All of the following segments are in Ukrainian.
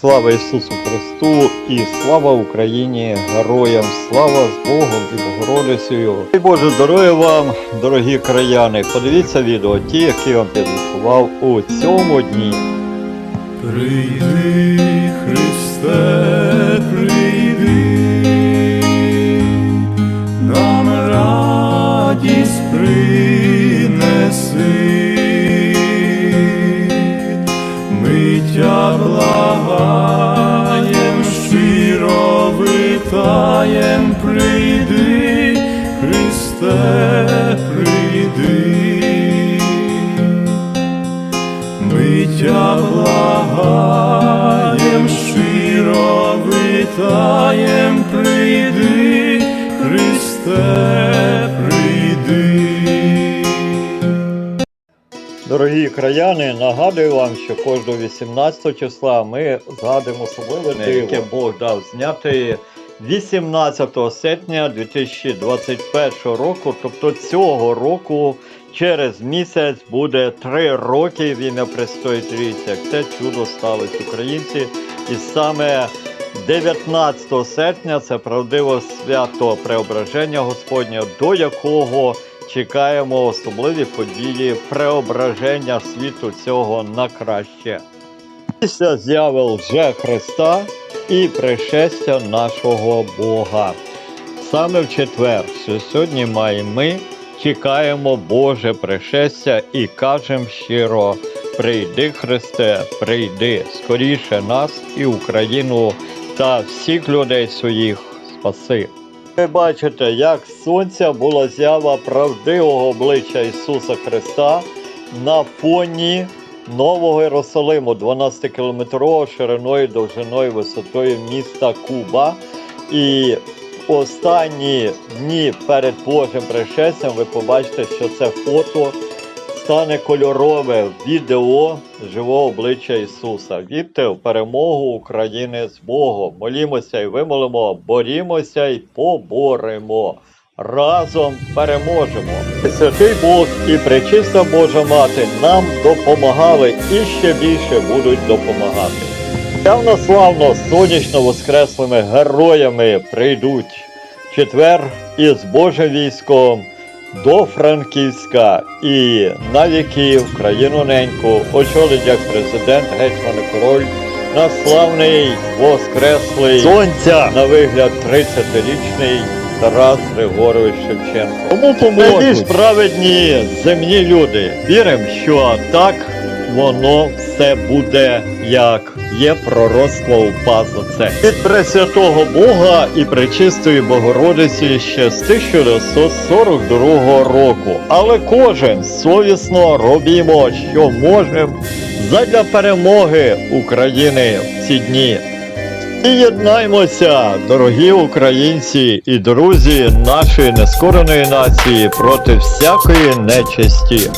Слава Ісусу Христу і слава Україні, героям, слава з Богом і Богородицею. І Боже здоров'я вам, дорогі краяни. Подивіться відео, ті, які я вам підготував у цьому дні. Прийди, Христе, прийди, благаєм, щиро витаєм, прийди, Христе, прийди. Ми тя благаєм, щиро витаєм, прийди, Христе, Дорогі краяни, нагадую вам, що кожного 18 числа ми згадуємо особливе диво, яке Бог дав зняти 18 серпня 2021 року, тобто цього року. Через місяць буде три роки в ім'я Престоїтрійця, як це чудо сталося українці. І саме 19 серпня це правдиво свято Преображення Господнє, до якого чекаємо особливі події преображення світу цього на краще. Після зяви лже Христа і пришестя нашого Бога. Саме в четвер, що сьогодні маємо ми, чекаємо Боже пришестя і кажемо щиро: прийди, Христе, прийди скоріше нас і Україну та всіх людей своїх спаси. Ви бачите, як сонця була зява правдивого обличчя Ісуса Христа на фоні Нового Єрусалиму, 12 кілометрового шириною, довжиною, висотою міста Куба. І останні дні перед Божим пришестям ви побачите, що це фото стане кольорове відео живого обличчя Ісуса. Вірте в перемогу України з Богом. Молімося і вимолимо, борімося і поборемо. Разом переможемо. Святий Бог і пречиста Божа Мати нам допомагали і ще більше будуть допомагати. Явно славно сонячно воскреслими героями прийдуть четвер із Божим військом до Франківська і на віки в країну неньку очолить як президент гетьман король на славний воскреслий сонця на вигляд 30-річний Тарас Григорович Шевченко. Тому поможуть найбільш праведні земні люди. Віримо, що так воно все буде як є пророцтво упа за це. Від Пресвятого Бога і Пречистої Богородиці ще з 1942 року. Але кожен совісно робімо, що можемо задля перемоги України в ці дні. І єднаймося, дорогі українці і друзі нашої нескореної нації проти всякої нечисті.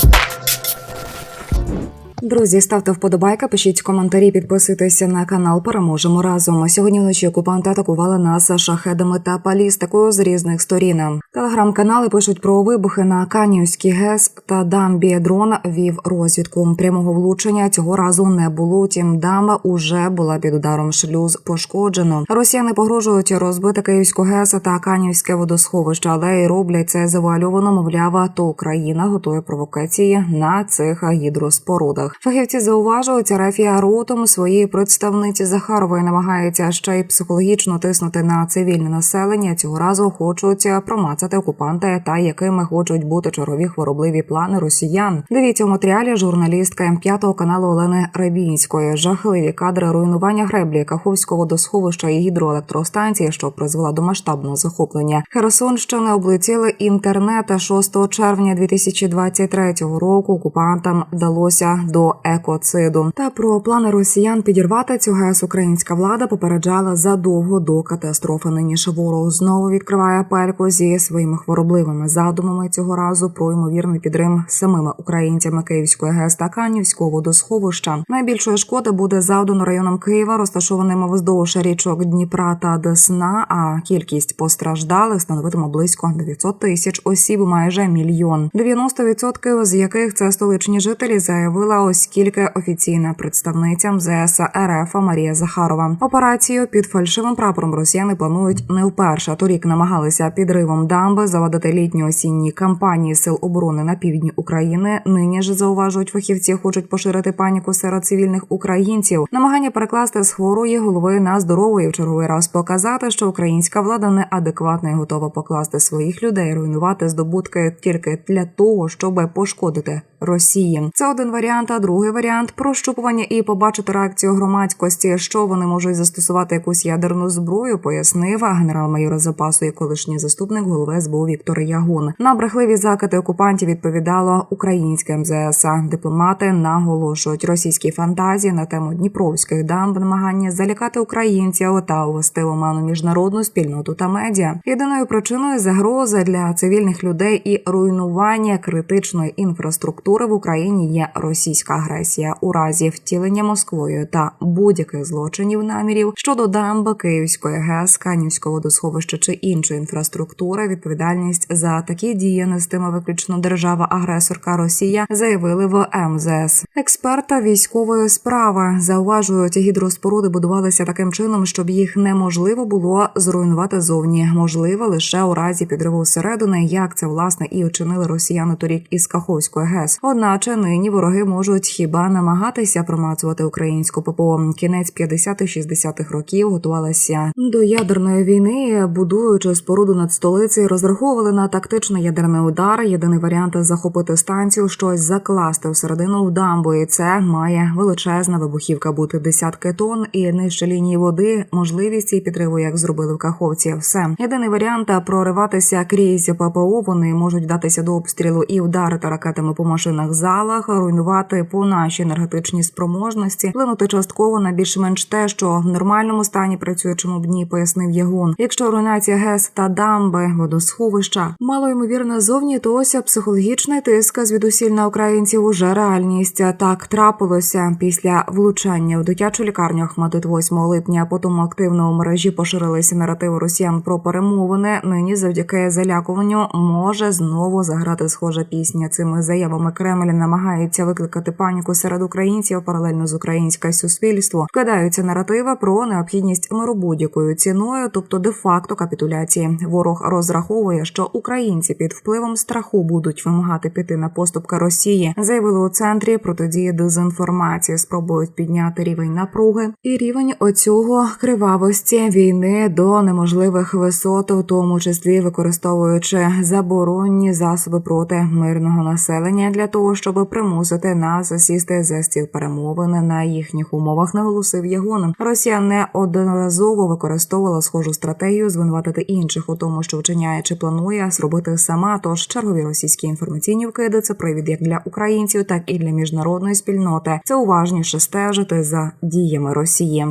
Друзі, ставте вподобайка, пишіть коментарі, підписуйтеся на канал. Переможемо разом. Сьогодні вночі окупанти атакували нас шахедами та палістикою з різних сторін. Телеграм-канали пишуть про вибухи на Канівський ГЕС та дамбі. Дрон вів розвідку. Прямого влучення цього разу не було. Тім дамба уже була під ударом шлюз пошкоджено. Росіяни погрожують розбити Київську ГЕС та Канівське водосховище, але й роблять це завуальовано, мовляв, то Україна готує провокації на цих гідроспорудах. Фахівці зауважують, Рафія ротом своєї представниці Захарової намагається ще й психологічно тиснути на цивільне населення. Цього разу хочуть промацати окупанти та якими хочуть бути чергові хворобливі плани росіян. Дивіться у матеріалі журналістка п'ятого каналу Олени Рабінської. Жахливі кадри руйнування греблі Каховського водосховища і гідроелектростанції, що призвела до масштабного захоплення. Херсонщини облетіли інтернет 6 червня 2023 року. Окупантам вдалося до екоциду. Та про плани росіян підірвати цю ГЕС українська влада попереджала задовго до катастрофи. Ниніше ворог знову відкриває пельку зі своїми хворобливими задумами цього разу про ймовірний підрим самими українцями Київської ГЕС та Канівського водосховища. Найбільшої шкоди буде завдано районом Києва, розташованим вздовж річок Дніпра та Десна. А кількість постраждалих становитиме близько 900 тисяч осіб, майже мільйон. 90% з яких це столичні жителі заявила оскільки офіційна представниця МЗС РФ Марія Захарова. Операцію під фальшивим прапором росіяни планують не вперше. Торік намагалися підривом дамби завадити літні осінні кампанії сил оборони на півдні України. Нині ж зауважують фахівці, хочуть поширити паніку серед цивільних українців. Намагання перекласти з хворої голови на здорову і в черговий раз показати, що українська влада неадекватна і готова покласти своїх людей, руйнувати здобутки тільки для того, щоб пошкодити Росії. Це один варіант. Другий варіант прощупування і побачити реакцію громадськості, що вони можуть застосувати якусь ядерну зброю, пояснив генерал-майор запасу і колишній заступник голови СБУ Віктор Ягун. На брехливі закати окупантів відповідало українське МЗС. Дипломати наголошують російські фантазії на тему дніпровських дамб, намагання залякати українців та увести оману міжнародну спільноту та медіа. Єдиною причиною загрози для цивільних людей і руйнування критичної інфраструктури в Україні є російська агресія у разі втілення Москвою та будь-яких злочинів намірів щодо дамби Київської ГЕС, Канівського водосховища чи іншої інфраструктури. Відповідальність за такі дії нестиме виключно держава-агресорка Росія, заявили в МЗС. Експерта військової справи зауважують, гідроспоруди будувалися таким чином, щоб їх неможливо було зруйнувати зовні. Можливо, лише у разі підриву зсередини, як це власне і очинили росіяни торік із Каховської ГЕС. Одначе нині вороги можуть хіба намагатися промацувати українську ППО. Кінець 50-60-х років готувалася до ядерної війни, будуючи споруду над столицею, розраховували на тактичний ядерний удар. Єдиний варіант захопити станцію, щось закласти всередину в дамбу. І це має величезна вибухівка бути десятки тонн і нижче лінії води. Можливість і підриву, як зробили в Каховці. Все єдиний варіант прориватися крізь ППО. Вони можуть вдатися до обстрілу і вдарити ракетами по машинах залах, руйнувати по нашій енергетичній спроможності, вплинути частково на більш-менш те, що в нормальному стані працюючому дні, пояснив Ягун. Якщо руйнація ГЕС та дамби, водосховища мало ймовірно зовні, то ось психологічний тиск звідусіль на українців уже реальність. Так трапилося після влучання в дитячу лікарню Ахматит 8 липня. Потім активно у мережі поширилися наративи росіян про перемовини. Нині завдяки залякуванню може знову заграти схожа пісня. Цими заявами Кремль намагається викликати паніку серед українців паралельно з українське суспільство. Вкидаються наративи про необхідність миру будь-якою ціною, тобто де-факто капітуляції. Ворог розраховує, що українці під впливом страху будуть вимагати піти на поступки Росії. Заявили у центрі протидії дезінформації. Спробують підняти рівень напруги і рівень оцього кривавості війни до неможливих висот, у тому числі використовуючи заборонні засоби проти мирного населення для того, щоб примусити нас сісти за стіл перемовини на їхніх умовах. Наголосив Ягон. Росія неодноразово використовувала схожу стратегію звинуватити інших у тому, що вчиняє чи планує зробити сама. Тож чергові російські інформаційні вкиди це привід як для українців, так і для міжнародної спільноти. Це уважніше стежити за діями Росії.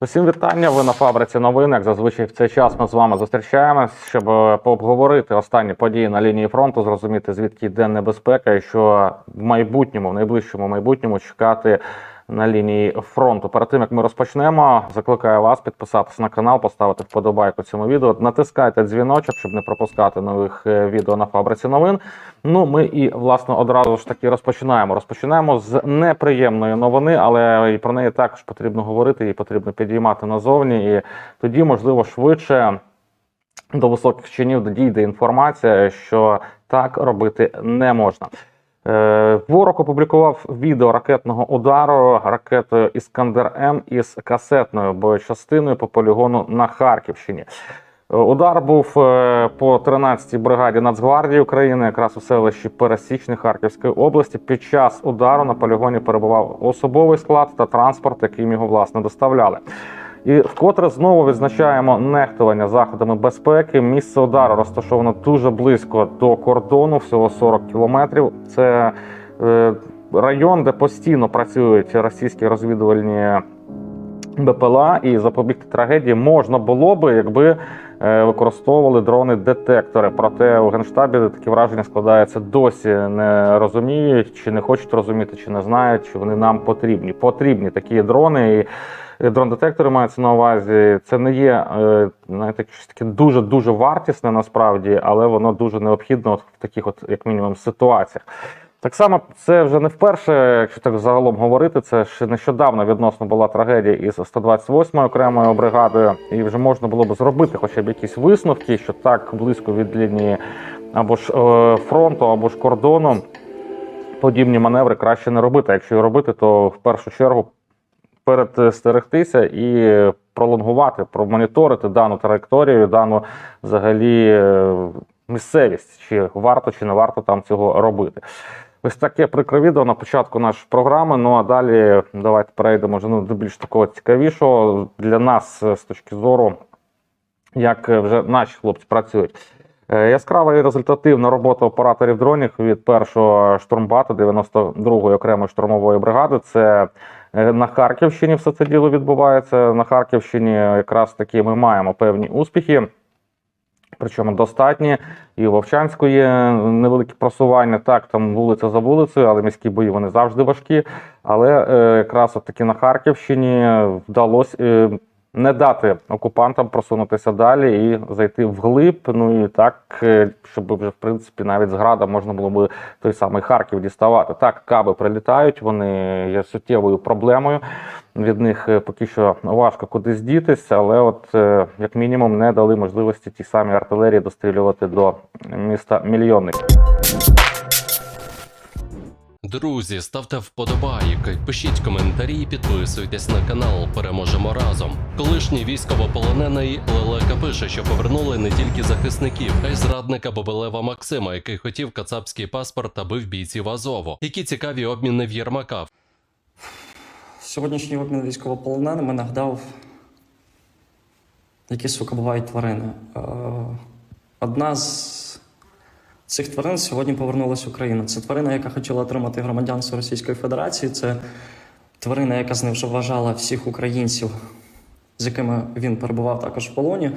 Усім вітання. Ви на фабриці новин. Як зазвичай в цей час ми з вами зустрічаємось, щоб е, пообговорити останні події на лінії фронту, зрозуміти звідки йде небезпека, і що в майбутньому, в найближчому майбутньому чекати на лінії фронту. Перед тим як ми розпочнемо, закликаю вас підписатися на канал, поставити вподобайку цьому відео. Натискайте дзвіночок, щоб не пропускати нових е, відео на фабриці новин. Ну, ми і власне одразу ж таки розпочинаємо. Розпочинаємо з неприємної новини, але і про неї також потрібно говорити, її потрібно підіймати назовні, і тоді, можливо, швидше до високих чинів дійде інформація, що так робити не можна. Е, Ворог опублікував відео ракетного удару ракетою Іскандер М із касетною боєчастиною по полігону на Харківщині. Е, Удар був е, по 13-й бригаді Нацгвардії України, якраз у селищі Пересічне Харківської області. Під час удару на полігоні перебував особовий склад та транспорт, яким його власне доставляли. І вкотре знову відзначаємо нехтування заходами безпеки. Місце удару розташовано дуже близько до кордону, всього 40 кілометрів. Це е, район, де постійно працюють російські розвідувальні БПЛА, і запобігти трагедії можна було би, якби е, використовували дрони-детектори. Проте у генштабі таке враження складається досі не розуміють, чи не хочуть розуміти, чи не знають, чи вони нам потрібні. Потрібні такі дрони. І дрон-детектори маються на увазі. Це не є е, знаєте, щось таке дуже дуже вартісне насправді, але воно дуже необхідно от в таких, от як мінімум, ситуаціях. Так само це вже не вперше, якщо так загалом говорити. Це ще нещодавно відносно була трагедія із 128-ю окремою бригадою, і вже можна було б зробити хоча б якісь висновки, що так близько від лінії або ж е, фронту, або ж кордону. Подібні маневри краще не робити. Якщо і робити, то в першу чергу перестерегтися і пролонгувати, промоніторити дану траєкторію, дану взагалі е, місцевість, чи варто чи не варто там цього робити. Ось таке прикре відео на початку нашої програми. Ну а далі давайте перейдемо вже ну, до більш такого цікавішого для нас е, з точки зору, як е, вже наші хлопці працюють. Е, Яскрава і результативна робота операторів дронів від першого штурмбату 92-ї окремої штурмової бригади. Це на Харківщині все це діло відбувається. На Харківщині якраз таки ми маємо певні успіхи. Причому достатні. І у Вовчанської невеликі просування. Так, там вулиця за вулицею, але міські бої вони завжди важкі. Але е, якраз от таки на Харківщині вдалося е, не дати окупантам просунутися далі і зайти вглиб. Ну і так, е, щоб вже в принципі навіть з града можна було би той самий Харків діставати. Так, каби прилітають, вони є суттєвою проблемою. Від них е, поки що важко кудись дітися, але от е, як мінімум не дали можливості тій самій артилерії дострілювати до міста мільйонник. Друзі, ставте вподобайки, пишіть коментарі і підписуйтесь на канал. Переможемо разом. Колишній військовополонений Лелека пише, що повернули не тільки захисників, а й зрадника Бобелева Максима, який хотів кацапський паспорт та бив бійців Азову. Які цікаві обміни в Єрмака. Сьогоднішній обмін військовополоненими нагадав, які сука бувають тварини. Е, Одна з цих тварин сьогодні повернулася в Україну. Це тварина, яка хотіла отримати громадянство Російської Федерації. Це тварина, яка зневажала всіх українців, з якими він перебував також в полоні.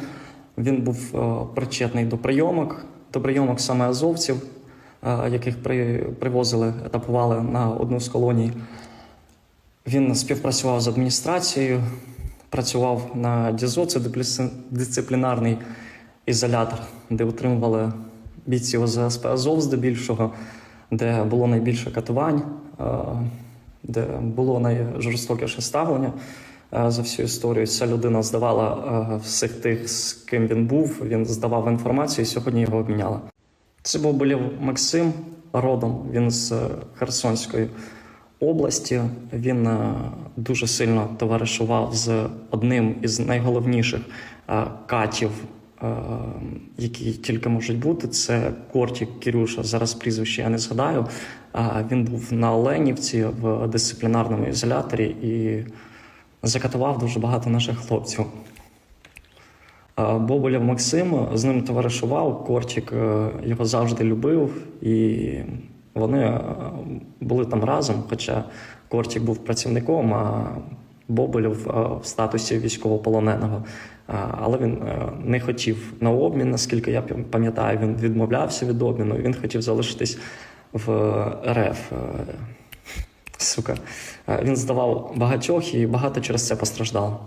Він був е, причетний до прийомок, до прийомок саме азовців, е, яких при, привозили, етапували на одну з колоній. Він співпрацював з адміністрацією, працював на ДІЗО, це дисциплінарний ізолятор, де утримували бійців ОЗСП Азов здебільшого, де було найбільше катувань, е, де було найжорстокіше ставлення е, за всю історію. Ця людина здавала е, всіх тих, з ким він був. Він здавав інформацію, і сьогодні його обміняли. Це був болів Максим родом. Він з Херсонської області. Він дуже сильно товаришував з одним із найголовніших катів, які тільки можуть бути. Це Кортік Кірюша. Зараз прізвище я не згадаю. Е, Він був на Оленівці в дисциплінарному ізоляторі і закатував дуже багато наших хлопців. Е, Боболєв Максим з ним товаришував, Кортік е, його завжди любив, і вони е, були там разом. Хоча Кортік був працівником, а Боболєв е, в статусі військовополоненого. Е, Але він е, не хотів на обмін, наскільки я пам'ятаю, він відмовлявся від обміну. Він хотів залишитись в РФ. Сука, він здавав багатьох і багато через це постраждало.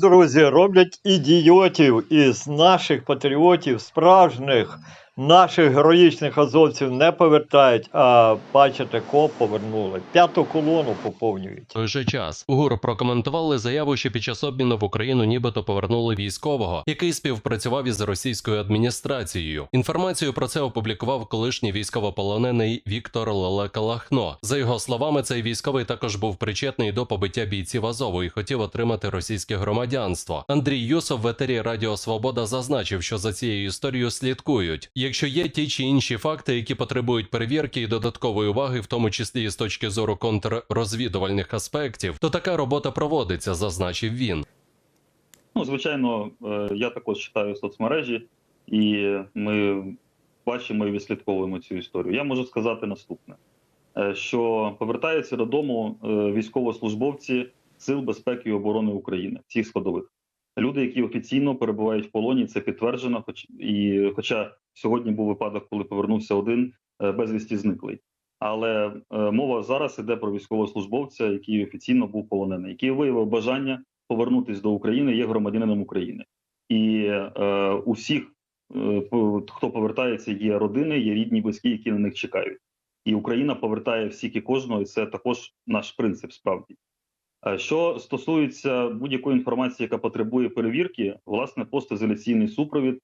Друзі, роблять ідіотів із наших патріотів, справжніх наших героїчних азовців не повертають, а бачите, коп повернули. П'яту колону поповнюють. Той же час УГУР прокоментували заяву, що під час обміну в Україну нібито повернули військового, який співпрацював із російською адміністрацією. Інформацію про це опублікував колишній військовополонений Віктор Лелека Лахно. За його словами, цей військовий також був причетний до побиття бійців Азову і хотів отримати російське громадянство. Андрій Юсов в етері Радіо Свобода зазначив, що за цією історією слідкують. Якщо є ті чи інші факти, які потребують перевірки і додаткової уваги, в тому числі і з точки зору контррозвідувальних аспектів, то така робота проводиться, зазначив він. Ну, звичайно, е, я також читаю соцмережі, і ми бачимо і відслідковуємо цю історію. Я можу сказати наступне: е, що повертаються додому е, військовослужбовці Сил безпеки і оборони України, всіх складових. Люди, які офіційно перебувають в полоні, це підтверджено. Хоч і хоча сьогодні був випадок, коли повернувся один е, безвісті зниклий. Але е, мова зараз іде про військовослужбовця, який офіційно був полонений, який виявив бажання повернутись до України, є громадянином України, і е, усіх, е, хто повертається, є родини, є рідні, близькі, які на них чекають. і Україна повертає всіх і кожного, і це також наш принцип справді. Що стосується будь-якої інформації, яка потребує перевірки, власне, постізоляційний супровід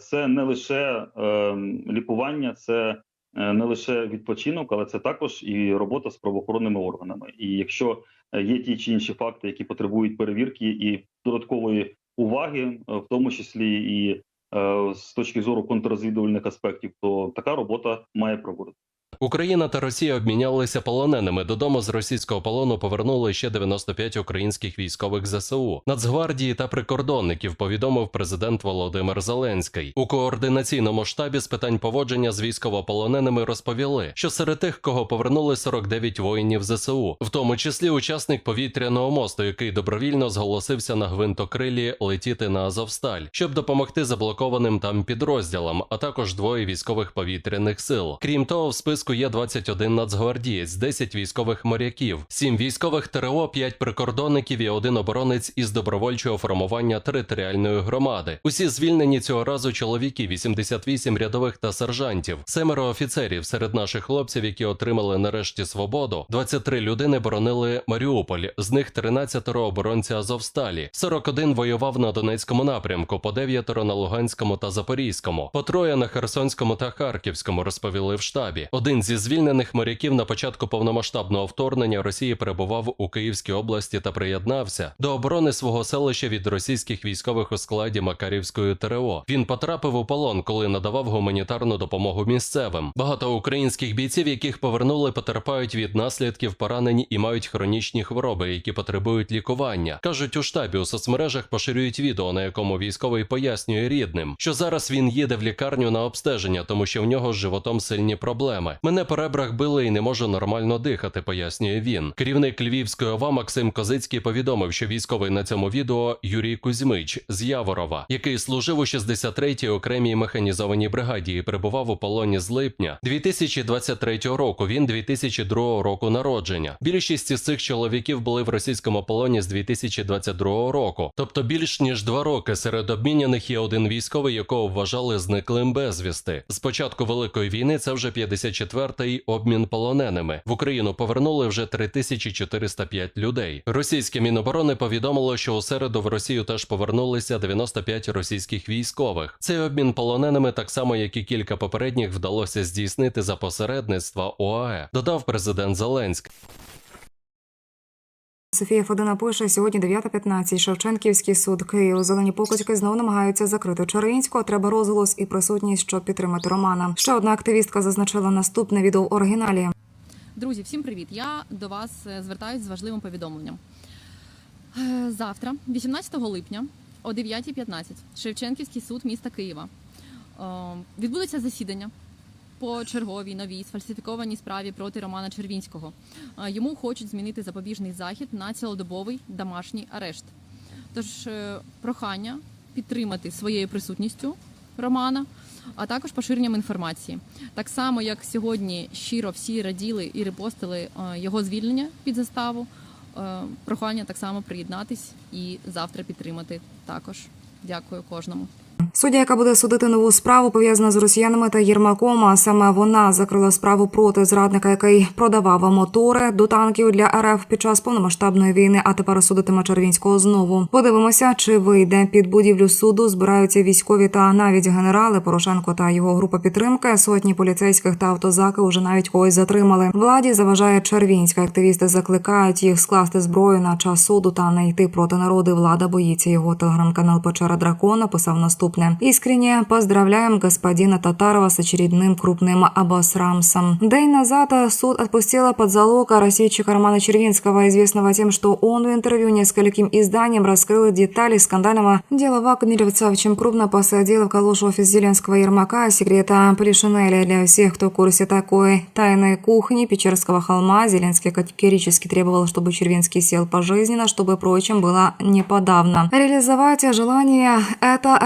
це не лише е, лікування, це е, не лише відпочинок, але це також і робота з правоохоронними органами. І якщо е, є ті чи інші факти, які потребують перевірки і додаткової уваги, е, в тому числі і е, з точки зору контррозвідувальних аспектів, то така робота має проводити. Україна та Росія обмінялися полоненими. Додому з російського полону повернули ще 95 українських військових ЗСУ, Нацгвардії та прикордонників. Повідомив президент Володимир Зеленський. У координаційному штабі з питань поводження з військовополоненими розповіли, що серед тих, кого повернули 49 воїнів ЗСУ, в тому числі учасник повітряного мосту, який добровільно зголосився на гвинтокрилі летіти на Азовсталь, щоб допомогти заблокованим там підрозділам, а також двоє військових повітряних сил. Крім того, в списку є 21 нацгвардієць, 10 військових моряків, 7 військових ТРО, 5 прикордонників і один оборонець із добровольчого формування територіальної громади. Усі звільнені цього разу чоловіки, 88 рядових та сержантів, семеро офіцерів серед наших хлопців, які отримали нарешті свободу. 23 людини боронили Маріуполь, з них 13 оборонці Азовсталі, 41 воював на Донецькому напрямку, по 9 на Луганському та Запорізькому, по троє на Херсонському та Харківському розповіли в штабі. Один зі звільнених моряків на початку повномасштабного вторгнення Росії перебував у Київській області та приєднався до оборони свого селища від російських військових у складі Макарівської ТРО. Він потрапив у полон, коли надавав гуманітарну допомогу місцевим. Багато українських бійців, яких повернули, потерпають від наслідків поранень і мають хронічні хвороби, які потребують лікування. кажуть у штабі у соцмережах поширюють відео, на якому військовий пояснює рідним, що зараз він їде в лікарню на обстеження, тому що в нього з животом сильні проблеми. Мене по ребрах били і не можу нормально дихати, пояснює він. Керівник Львівської ОВА Максим Козицький повідомив, що військовий на цьому відео Юрій Кузьмич з Яворова, який служив у 63-й окремій механізованій бригаді і перебував у полоні з липня 2023 року. Він 2002 року народження. Більшість із цих чоловіків були в російському полоні з 2022 року, тобто більш ніж два роки. Серед обміняних є один військовий, якого вважали зниклим безвісти. З початку великої війни це вже 54-й обмін полоненими. В Україну повернули вже 3405 людей. Російське міноборони повідомило, що у середу в Росію теж повернулися 95 російських військових. Цей обмін полоненими, так само як і кілька попередніх, вдалося здійснити за посередництва ОАЕ. Додав президент Зеленський. Софія Федина пише сьогодні 9.15. Шевченківський суд Київ. Зелені покидьки знову намагаються закрити Черинського. Треба розголос і присутність, щоб підтримати Романа. Ще одна активістка зазначила наступне відео оригіналі. Друзі, всім привіт! Я до вас е, звертаюсь з важливим повідомленням. Е, Завтра, 18 липня, о 9.15, Шевченківський суд міста Києва е, відбудеться засідання по черговій новій сфальсифікованій справі проти Романа Червінського. Йому хочуть змінити запобіжний захід на цілодобовий домашній арешт. Тож е, прохання підтримати своєю присутністю Романа, а також поширенням інформації. Так само, як сьогодні щиро всі раділи і репостили е, його звільнення під заставу. е, Прохання так само приєднатись і завтра підтримати також. Дякую кожному. Суддя, яка буде судити нову справу, пов'язана з росіянами та Єрмаком. А саме вона закрила справу проти зрадника, який продавав мотори до танків для РФ під час повномасштабної війни. А тепер судитиме Червінського знову. Подивимося, чи вийде під будівлю суду. Збираються військові та навіть генерали Порошенко та його група підтримки. Сотні поліцейських та автозаки уже навіть когось затримали. Владі заважає Червінська. Активісти закликають їх скласти зброю на час суду та не йти проти народу. Влада боїться його. Телеграм-канал Печера Дракона писав наступне. Искренне поздравляем господина Татарова с очередным крупным обосрамсом. День назад суд отпустила под залог рассветчика Романа Червинского, известного тем, что он в интервью нескольким изданиям раскрыл детали скандального дела вагнеревцев, чем крупно посадил в калошу офис Зеленского Ермака, секрета Полишинеля для всех, кто в курсе такой тайной кухни Печерского холма. Зеленский категорически требовал, чтобы Червинский сел пожизненно, чтобы, прочим, было не подавно. Реализовать желание это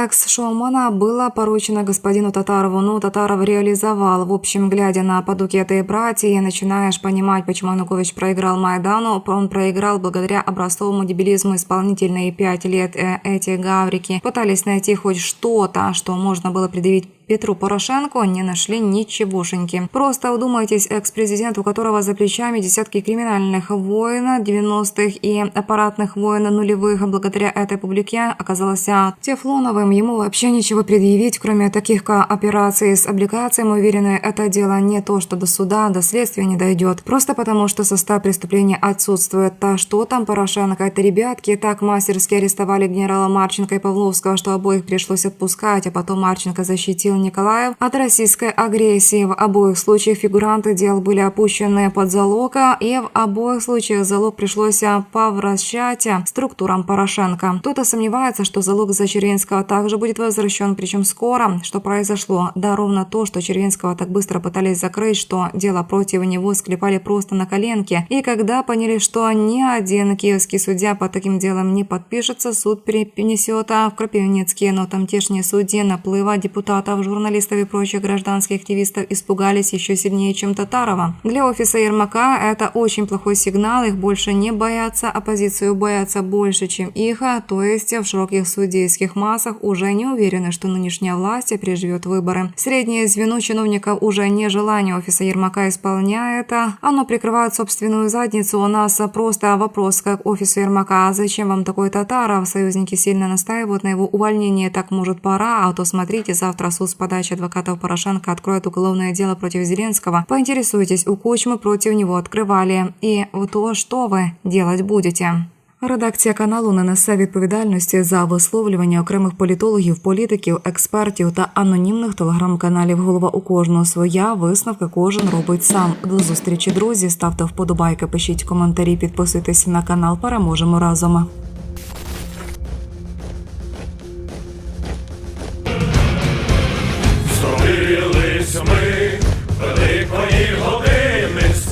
экс-шоумана было поручено господину Татарову, но Татаров реализовал. В общем, глядя на подуки этой братьи, начинаешь понимать, почему Янукович проиграл Майдану. Он проиграл благодаря образцовому дебилизму исполнительные пять лет э, эти гаврики пытались найти хоть что-то, что можно было предъявить Петру Порошенко не нашли ничегошеньки. Просто вдумайтесь, экс-президент, у которого за плечами десятки криминальных войн 90-х и аппаратных войн нулевых, благодаря этой публике оказался тефлоновым. Ему вообще ничего предъявить, кроме таких как операций с облигацией. Мы уверены, это дело не то, что до суда, до следствия не дойдет. Просто потому, что состав преступления отсутствует. А что там Порошенко? Это ребятки так мастерски арестовали генерала Марченко и Павловского, что обоих пришлось отпускать, а потом Марченко защитил Николаев от российской агрессии. В обоих случаях фигуранты дел были опущены под залог, и в обоих случаях залог пришлось повращать структурам Порошенко. Кто-то сомневается, что залог за Червинского также будет возвращен, причем скоро. Что произошло? Да, ровно то, что Червинского так быстро пытались закрыть, что дело против него склепали просто на коленке. И когда поняли, что ни один киевский судья по таким делам не подпишется, суд перенесет а в Кропивницкий, но тамтешние судьи наплыва депутатов, журналистов и прочих гражданских активистов испугались еще сильнее, чем Татарова. Для офиса Ермака это очень плохой сигнал, их больше не боятся, оппозицию боятся больше, чем их, а то есть в широких судейских массах уже не уверены, что нынешняя власть переживет выборы. Среднее звено чиновников уже не желание офиса Ермака исполняет, а оно прикрывает собственную задницу. У нас просто вопрос как офису Ермака, а зачем вам такой Татаров? Союзники сильно настаивают на его увольнении, так может пора, а то смотрите, завтра суд подачи адвокатов Порошенко откроет уголовное дело против Зеленского. Поинтересуйтесь, у Кучмы против него открывали. И то, что вы делать будете? Редакція каналу не несе відповідальності за висловлювання окремих політологів, політиків, експертів та анонімних телеграм-каналів. Голова у кожного своя висновки кожен робить сам. До зустрічі, друзі. Ставте вподобайки, пишіть коментарі, підписуйтесь на канал. Переможемо разом.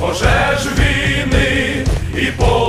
Пожеж війни і полум'я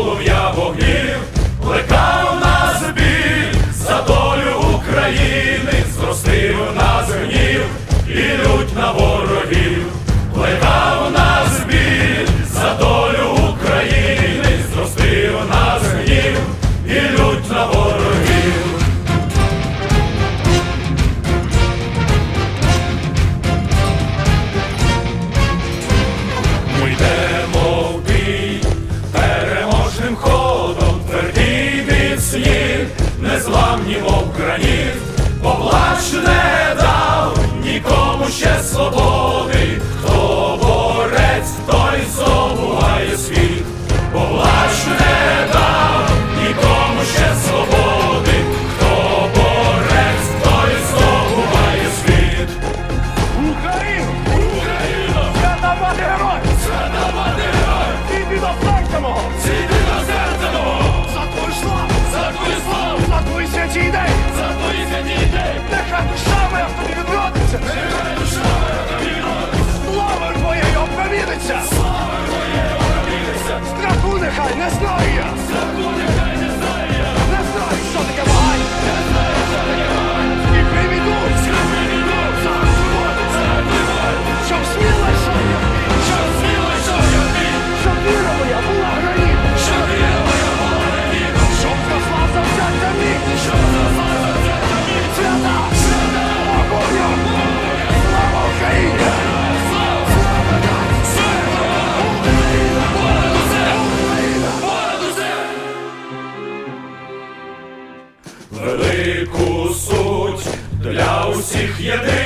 для усіх